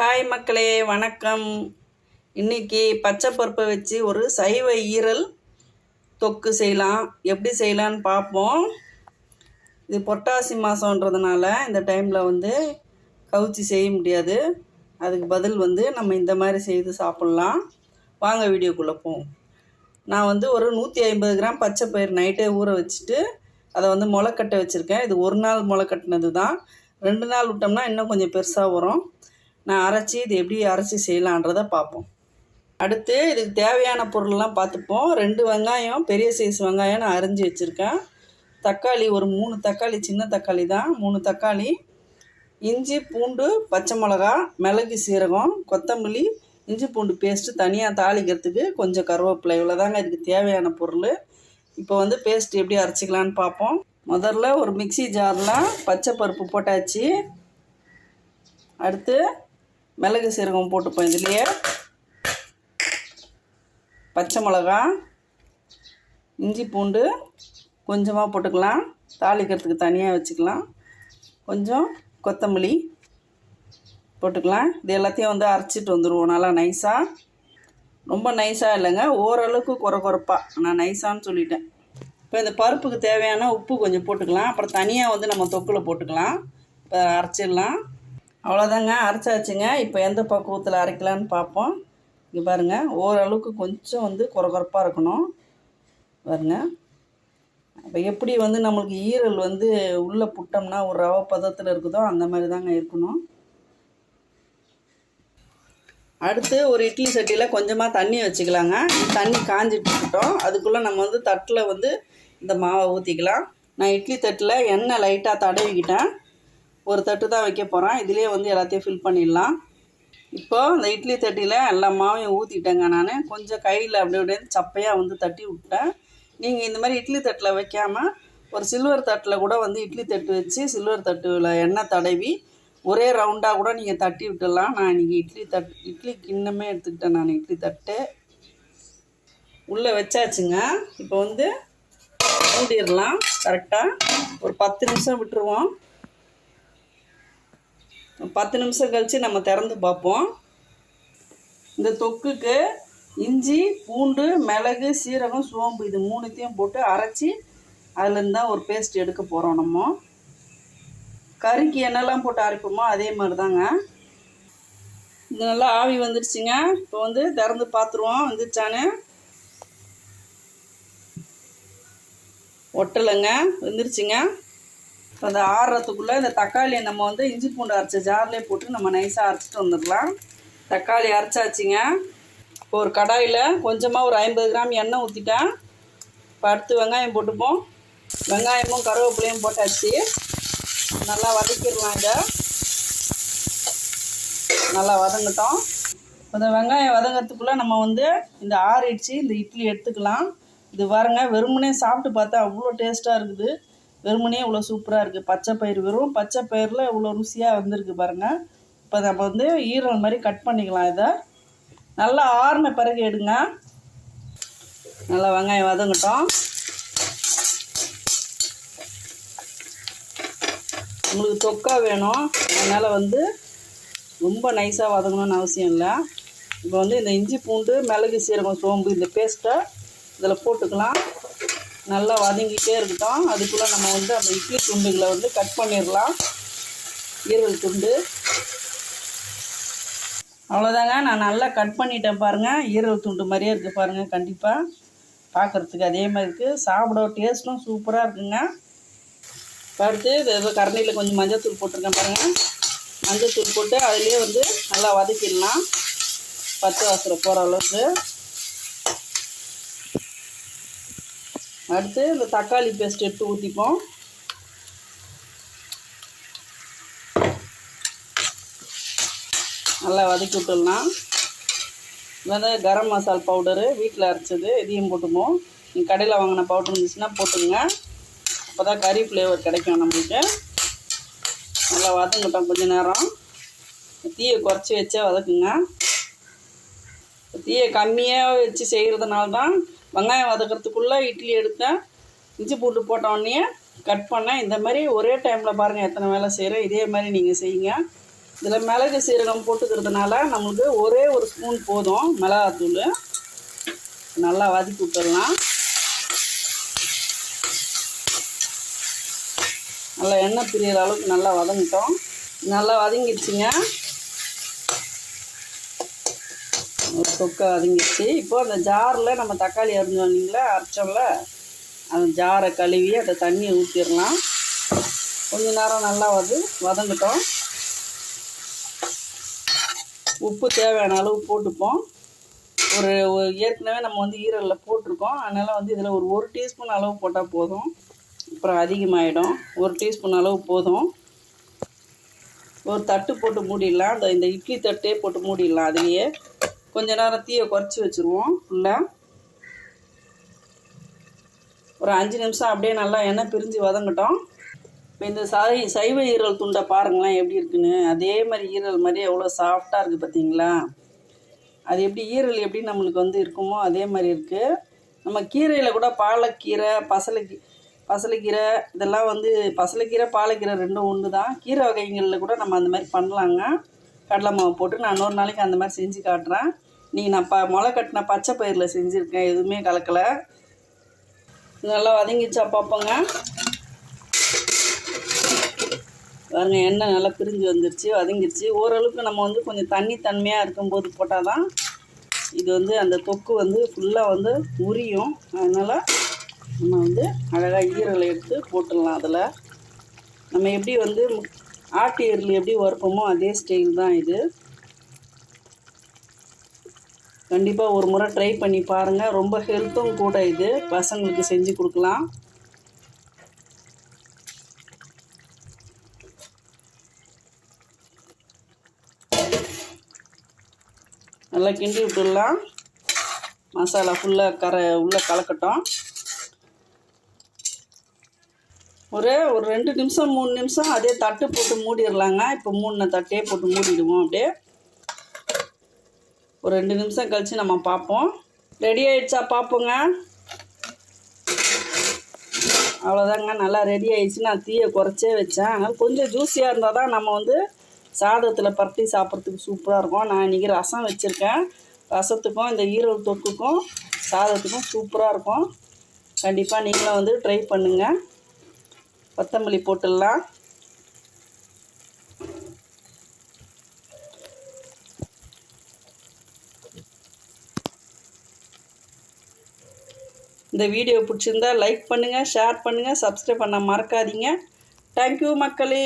Hi மக்களே வணக்கம். இன்னைக்கு பச்சை பருப்பை வச்சு ஒரு சைவ ஈரல் தொக்கு செய்யலாம். எப்படி செய்யலான்னு பார்ப்போம். இது பொட்டாசி மாதன்றதுனால இந்த டைமில் வந்து கவுச்சி செய்ய முடியாது. அதுக்கு பதில் வந்து நம்ம இந்த மாதிரி செய்து சாப்பிட்லாம். வாங்க வீடியோக்குள்ளே போவோம். நான் வந்து ஒரு நூற்றி ஐம்பது கிராம் பச்சை பயிர் நைட்டே ஊற வச்சுட்டு அதை வந்து முளைக்கட்டை வச்சுருக்கேன். இது ஒரு நாள் முளைக்கட்டினது தான் ரெண்டு நாள் விட்டோம்னா இன்னும் கொஞ்சம் பெருசாக வரும். நான் அரைச்சி இது எப்படி அரைச்சி செய்யலான்றதை பார்ப்போம். அடுத்து இதுக்கு தேவையான பொருள்லாம் பார்த்துப்போம். ரெண்டு வெங்காயம் பெரிய சைஸ் வெங்காயம் நான் அரிஞ்சு வச்சுருக்கேன். தக்காளி ஒரு மூணு தக்காளி சின்ன தக்காளி தான். மூணு தக்காளி இஞ்சி பூண்டு பச்சை மிளகா மிளகு சீரகம் கொத்தமல்லி இஞ்சி பூண்டு பேஸ்ட்டு தனியாக தாளிக்கிறதுக்கு கொஞ்சம் கருவேப்பிலை. இவ்வளோ தாங்க இதுக்கு தேவையான பொருள். இப்போ வந்து பேஸ்ட் எப்படி அரைச்சிக்கலான்னு பார்ப்போம். முதல்ல ஒரு மிக்ஸி ஜாரில் பச்சை பருப்பு போட்டாச்சு. அடுத்து மிளகு சீரகம் போட்டுப்போம் இதுலேயே பச்சை மிளகா இஞ்சி பூண்டு கொஞ்சமாக போட்டுக்கலாம். தாளிக்கிறதுக்கு தனியாக வச்சுக்கலாம். கொஞ்சம் கொத்தமல்லி போட்டுக்கலாம். இது எல்லாத்தையும் வந்து அரைச்சிட்டு வந்துடுவோம் நல்லா நைஸாக ரொம்ப நைஸாக இல்லைங்க. ஓரளவுக்கு குறை குறைப்பாக நான் நைஸான்னு சொல்லிட்டேன். இப்போ இந்த பருப்புக்கு தேவையான உப்பு கொஞ்சம் போட்டுக்கலாம். அப்புறம் தனியாக வந்து நம்ம தொக்கில் போட்டுக்கலாம். இப்போ அரைச்சிடலாம். அவ்வளோதாங்க அரைச்சாச்சுங்க இப்போ எந்த பக்குவத்தில் அரைக்கலான்னு பார்ப்போம். இங்கே பாருங்கள் ஓரளவுக்கு கொஞ்சம் வந்து குறகுறப்பாக இருக்கணும். பாருங்க. இப்போ எப்படி வந்து நம்மளுக்கு ஈரல் வந்து உள்ளே புட்டோம்னா ஒரு ரவை பதத்தில் இருக்குதோ அந்த மாதிரி தாங்க இருக்கணும். அடுத்து ஒரு இட்லி சட்டியில் கொஞ்சமாக தண்ணி வச்சுக்கலாங்க. தண்ணி காஞ்சிட்டு இருக்கட்டும். அதுக்குள்ளே நம்ம வந்து தட்டில் வந்து இந்த மாவை ஊற்றிக்கலாம் நான் இட்லி தட்டில் எண்ணெய் லைட்டாக தடவிக்கிட்டேன். ஒரு தட்டு தான் வைக்க போகிறேன் இதுலேயே வந்து எல்லாத்தையும் ஃபில் பண்ணிடலாம். இப்போது அந்த இட்லி தட்டியில் எல்லா மாவையும் ஊற்றிட்டேங்க நான். கொஞ்சம் கையில் அப்படி அப்படியே சப்பையாக வந்து தட்டி விட்டேன். நீங்கள் இந்த மாதிரி இட்லி தட்டில் வைக்காமல் ஒரு சில்வர் தட்டில் கூட வந்து இட்லி தட்டு வச்சு சில்வர் தட்டில் எண்ணெய் தடவி ஒரே ரவுண்டாக கூட நீங்கள் தட்டி விட்டுடலாம். நான் இன்றைக்கி இட்லி தட் இட்லி கிண்ணமே எடுத்துக்கிட்டேன் நான் இட்லி தட்டு. உள்ளே வச்சாச்சுங்க. இப்போ வந்து மூடிடலாம். கரெக்டாக ஒரு பத்து நிமிஷம் விட்டுருவோம். பத்து நிமிஷம் கழித்து நம்ம திறந்து பார்ப்போம். இந்த தொக்குக்கு இஞ்சி பூண்டு மிளகு சீரகம் சோம்பு இது மூணுத்தையும் போட்டு அரைச்சி அதுலேருந்து தான் ஒரு பேஸ்ட் எடுக்க போகிறோம் நம்ம. கறிக்கு என்னெல்லாம் போட்டு அரைப்போமோ அதே மாதிரி தாங்க இது நல்லா ஆவி வந்துடுச்சுங்க இப்போ வந்து திறந்து பார்த்துருவோம். வந்துருச்சான்னு? ஒட்டலைங்க. வந்துருச்சுங்க. இப்போ அந்த ஆறுறதுக்குள்ளே இந்த தக்காளியை நம்ம வந்து இஞ்சி பூண்டு அரைச்ச ஜார்லேயே போட்டு நம்ம நைஸாக அரைச்சிட்டு வந்துடலாம். தக்காளி அரைச்சாச்சுங்க. இப்போ ஒரு கடாயில் கொஞ்சமாக ஒரு ஐம்பது கிராம் எண்ணெய் ஊற்றிட்டேன் இப்போ அடுத்து வெங்காயம் போட்டுப்போம். வெங்காயமும் கருவேப்பிலையும் போட்டாச்சு. நல்லா வதக்கிடலாம் இதை. நல்லா வதங்கட்டும். இந்த வெங்காயம் வதங்கிறதுக்குள்ளே நம்ம வந்து இந்த ஆறிடுச்சு இந்த இட்லி எடுத்துக்கலாம். இது பாருங்க வெறுமனே சாப்பிட்டு பார்த்தா அவ்வளோ டேஸ்ட்டாக இருக்குது. வெறுமனே இவ்வளோ சூப்பராக இருக்குது பச்சை பயிர் வெறும் பச்சை பயிரில் இவ்வளோ ருசியாக வந்திருக்கு பாருங்கள் இப்போ நம்ம வந்து ஈரல் மாதிரி கட் பண்ணிக்கலாம் இதை. நல்லா ஆறின பிறகு எடுங்க. நல்லா வெங்காயம் வதங்கட்டும். உங்களுக்கு தொக்கா வேணும். அதனால் வந்து ரொம்ப நைஸாக வதங்கணும்னு அவசியம் இல்லை. இப்போ வந்து இந்த இஞ்சி பூண்டு மிளகு சீரகம் சோம்பு இந்த பேஸ்ட்டை இதில் போட்டுக்கலாம். நல்லா வதங்கிட்டே இருக்கட்டும். அதுக்குள்ளே நம்ம வந்து அந்த இட்லி துண்டுகளை வந்து கட் பண்ணிடலாம். ஈரல் துண்டு. அவ்வளோதாங்க நான் நல்லா கட் பண்ணிட்டேன் பாருங்கள் ஈரல் துண்டு மாதிரியே இருக்குது பாருங்கள் கண்டிப்பாக பார்க்குறதுக்கு அதே மாதிரி இருக்குது சாப்பிட டேஸ்ட்டும் சூப்பராக இருக்குங்க. அடுத்து ஏதோ கரண்டியில் கொஞ்சம் மஞ்சத்தூள் போட்டிருக்கேன் பாருங்கள் மஞ்சத்தூள் போட்டு அதுலேயே வந்து நல்லா வதக்கிடலாம். பச்சை வாசல் போகிற அளவுக்கு. அடுத்து இந்த தக்காளி பேஸ்ட் எடுத்து ஊற்றிப்போம் நல்லா வதக்கி விட்டுடலாம். வந்து கரம் மசால் பவுடரு வீட்டில் அரைச்சது இதையும் போட்டுப்போம். நீங்கள் கடையில் வாங்கின பவுடர் இருந்துச்சுன்னா போட்டுங்க அப்போ தான் கறி ஃப்ளேவர் கிடைக்கும் நம்மளுக்கு. நல்லா வதங்கிட்டோம் கொஞ்ச நேரம். தீயை குறைச்சி வச்சே வதக்குங்க. தீயை கம்மியாக வச்சு செய்கிறதுனால தான் வெங்காயம் வதக்கிறதுக்குள்ளே இட்லி எடுத்தேன் இஞ்சி பூண்டு போட்ட உடனே கட் பண்ணேன் இந்த மாதிரி ஒரே டைமில் பாருங்கள் எத்தனை வேலை செய்கிறேன் இதே மாதிரி நீங்கள் செய்யுங்க. இதில் மிளகு சீரகம் போட்டுக்கிறதுனால நம்மளுக்கு ஒரே ஒரு ஸ்பூன் போதும் மிளகாத்தூள். நல்லா வதக்கி விட்டுடலாம் நல்லா எண்ணெய் பிரியற அளவுக்கு நல்லா வதங்கிட்டோம். நல்லா வதங்கிடுச்சுங்க ஒரு தொக்கை வதங்கிடுச்சு இப்போ அந்த ஜாரில் நம்ம தக்காளி அரிஞ்சோம் இல்லைங்களா அரைச்சோம்ல அந்த ஜாரை கழுவி அந்த தண்ணியை ஊற்றிடலாம் கொஞ்ச நேரம் நல்லா வந்து வதங்கிட்டோம். உப்பு தேவையான அளவு போட்டுப்போம். ஒரு ஏற்கனவே நம்ம வந்து ஈரலில் போட்டிருக்கோம். அதனால் வந்து இதில் ஒரு ஒரு டீஸ்பூன் அளவு போட்டால் போதும். அப்புறம் அதிகமாகிடும் ஒரு டீஸ்பூன் அளவு போதும். ஒரு தட்டு போட்டு மூடிடலாம். அந்த இந்த இட்லி தட்டே போட்டு மூடிடலாம். அதுலேயே கொஞ்ச நேரம் தீயை குறைச்சி வச்சுருவோம் ஃபுல்லாக ஒரு அஞ்சு நிமிஷம் அப்படியே நல்லா எண்ணெய் பிரிஞ்சு வதங்கட்டும். இப்போ இந்த சை சைவ ஈரல் துண்டை பாருங்களேன் எப்படி இருக்குன்னு. அதே மாதிரி ஈரல் மாதிரி எவ்வளோ சாஃப்டாக இருக்குது பார்த்தீங்களா அது எப்படி ஈரல் எப்படி நம்மளுக்கு வந்து இருக்குமோ அதே மாதிரி இருக்குது நம்ம கீரையில் கூட பாலக்கீரை பசலைக்கீ பசலைக்கீரை இதெல்லாம் வந்து பசலைக்கீரை பாலக்கீரை ரெண்டும் ஒன்று தான் கீரை வகைகளில் கூட நம்ம அந்த மாதிரி பண்ணலாங்க. கடலை மாவு போட்டு நான் இன்னொரு நாளைக்கு அந்த மாதிரி செஞ்சு காட்டுறேன். நீங்கள் நான் ப முளை கட்டின பச்சை பயிரில் செஞ்சுருக்கேன். எதுவுமே கலக்கலை. நல்லா வதங்கிச்சா பார்ப்போங்க பாருங்க எண்ணெய் நல்லா பிரிஞ்சு வந்துருச்சு வதங்கிருச்சு. ஓரளவுக்கு நம்ம வந்து கொஞ்சம் தண்ணி தன்மையாக இருக்கும்போது போட்டால் தான் இது வந்து அந்த தொக்கு வந்து ஃபுல்லாக வந்து உரியும். அதனால் நம்ம வந்து அழகாக ஈரலை எடுத்து போட்டுடலாம் அதில். நம்ம எப்படி வந்து ஆட்டு எருள் எப்படி வறுப்போமோ அதே ஸ்டைல் தான் இது. கண்டிப்பாக ஒரு முறை ட்ரை பண்ணி பாருங்கள் ரொம்ப ஹெல்த்தும் கூட இது. பசங்களுக்கு செஞ்சு கொடுக்கலாம். நல்லா கிண்டி விட்டுடலாம். மசாலா ஃபுல்லாக கரை உள்ளே கலக்கட்டும். ஒரு ஒரு ரெண்டு நிமிஷம் மூணு நிமிஷம் அதே தட்டு போட்டு மூடிடலாங்க. இப்போ மூணு தட்டே போட்டு மூடிடுவோம் அப்படியே. ஒரு ரெண்டு நிமிஷம் கழித்து நம்ம பார்ப்போம். ரெடி ஆயிடுச்சா பார்ப்போங்க. அவ்வளோதாங்க நல்லா ரெடி ஆயிடுச்சு. நான் தீயை குறைச்சே வச்சேன். அதனால் கொஞ்சம் ஜூஸியாக இருந்தால் தான் நம்ம வந்து சாதத்தில் பரட்டி சாப்பிட்றதுக்கு சூப்பராக இருக்கும். நான் இன்றைக்கி ரசம் வச்சுருக்கேன். ரசத்துக்கும் இந்த ஈரல் தொக்குக்கும் சாதத்துக்கும் சூப்பராக இருக்கும். கண்டிப்பாக நீங்களும் வந்து ட்ரை பண்ணுங்கள் கொத்தமல்லி போட்டுடலாம். இந்த வீடியோ பிடிச்சிருந்தா லைக் பண்ணுங்கள் ஷேர் பண்ணுங்கள் சப்ஸ்கிரைப் பண்ண மறக்காதீங்க. தேங்க்யூ மக்களே.